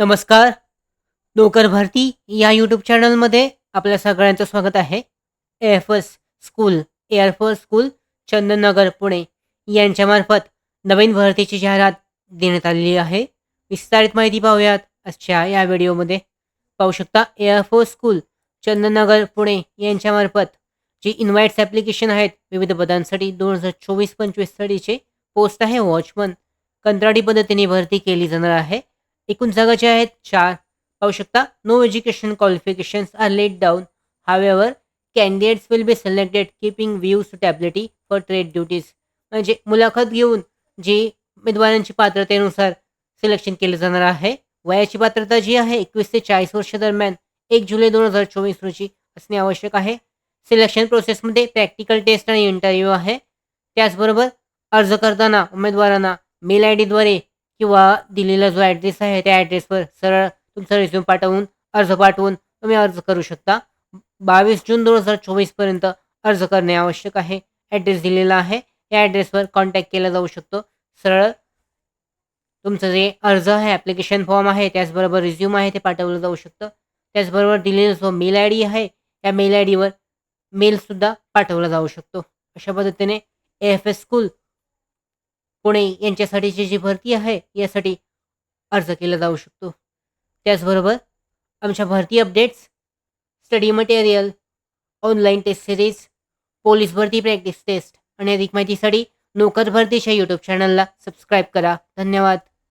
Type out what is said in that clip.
नमस्कार. नोकर भरती या यूट्यूब चॅनलमध्ये आपल्या सगळ्यांचं स्वागत आहे. Air force school air force school Chandannagar Pune यांच्यामार्फत नवीन भरतीची जाहिरात देण्यात आलेली आहे. विस्तारित माहिती पाहूयात आजच्या या व्हिडिओमध्ये. पाहू शकता एअरफोर्स स्कूल चंदननगर पुणे यांच्यामार्फत जी इन्व्हाइट्स ॲप्लिकेशन आहेत विविध पदांसाठी दोन हजार चोवीस पंचवीससाठीचे पोस्ट आहे. वॉचमन कंत्राटी पद्धतीने भरती केली जाणार आहे. एकूण जागा ज्या आहेत चार. पाहू शकता no education qualifications are laid down however candidates will be selected keeping view suitability for trade duties म्हणजे मुलाखत घेऊन जी उमेदवारांची पात्रतेनुसार सिलेक्शन केलं जाणार आहे वयाची पात्रता जी आहे एकवीस ते चाळीस वर्ष दरम्यान एक जुलै दोन हजार चोवीस रोजी असणे आवश्यक आहे. सिलेक्शन प्रोसेसमध्ये प्रॅक्टिकल टेस्ट आणि इंटरव्ह्यू आहे. त्याचबरोबर अर्ज करताना उमेदवारांना मेल आय डीद्वारे किंवा दिलेला जो ॲड्रेस आहे त्या ॲड्रेसवर सरळ तुमचा रिझ्यूम पाठवून अर्ज पाठवून तुम्ही अर्ज करू शकता. बावीस जून दोन हजार चोवीसपर्यंत अर्ज करणे आवश्यक आहे. ॲड्रेस दिलेला आहे. या ॲड्रेसवर कॉन्टॅक्ट केला जाऊ शकतो. सरळ तुमचं जे अर्ज आहे ॲप्लिकेशन फॉर्म आहे त्याचबरोबर रिझ्यूम आहे ते पाठवलं जाऊ शकतं. त्याचबरोबर दिलेला जो मेल आय डी आहे त्या मेल आय डीवर मेलसुद्धा पाठवला जाऊ शकतो. अशा पद्धतीने एफ एस स्कूल पुणे यांच्यासाठीची जी भरती आहे यासाठी अर्ज केला जाऊ शकतो. त्याचबरोबर आमच्या भरती updates study material online test series police भरती प्रॅक्टिस टेस्ट आणि अधिक माहितीसाठी नोकर भरतीच्या यूट्यूब चॅनलला सबस्क्राईब करा. धन्यवाद.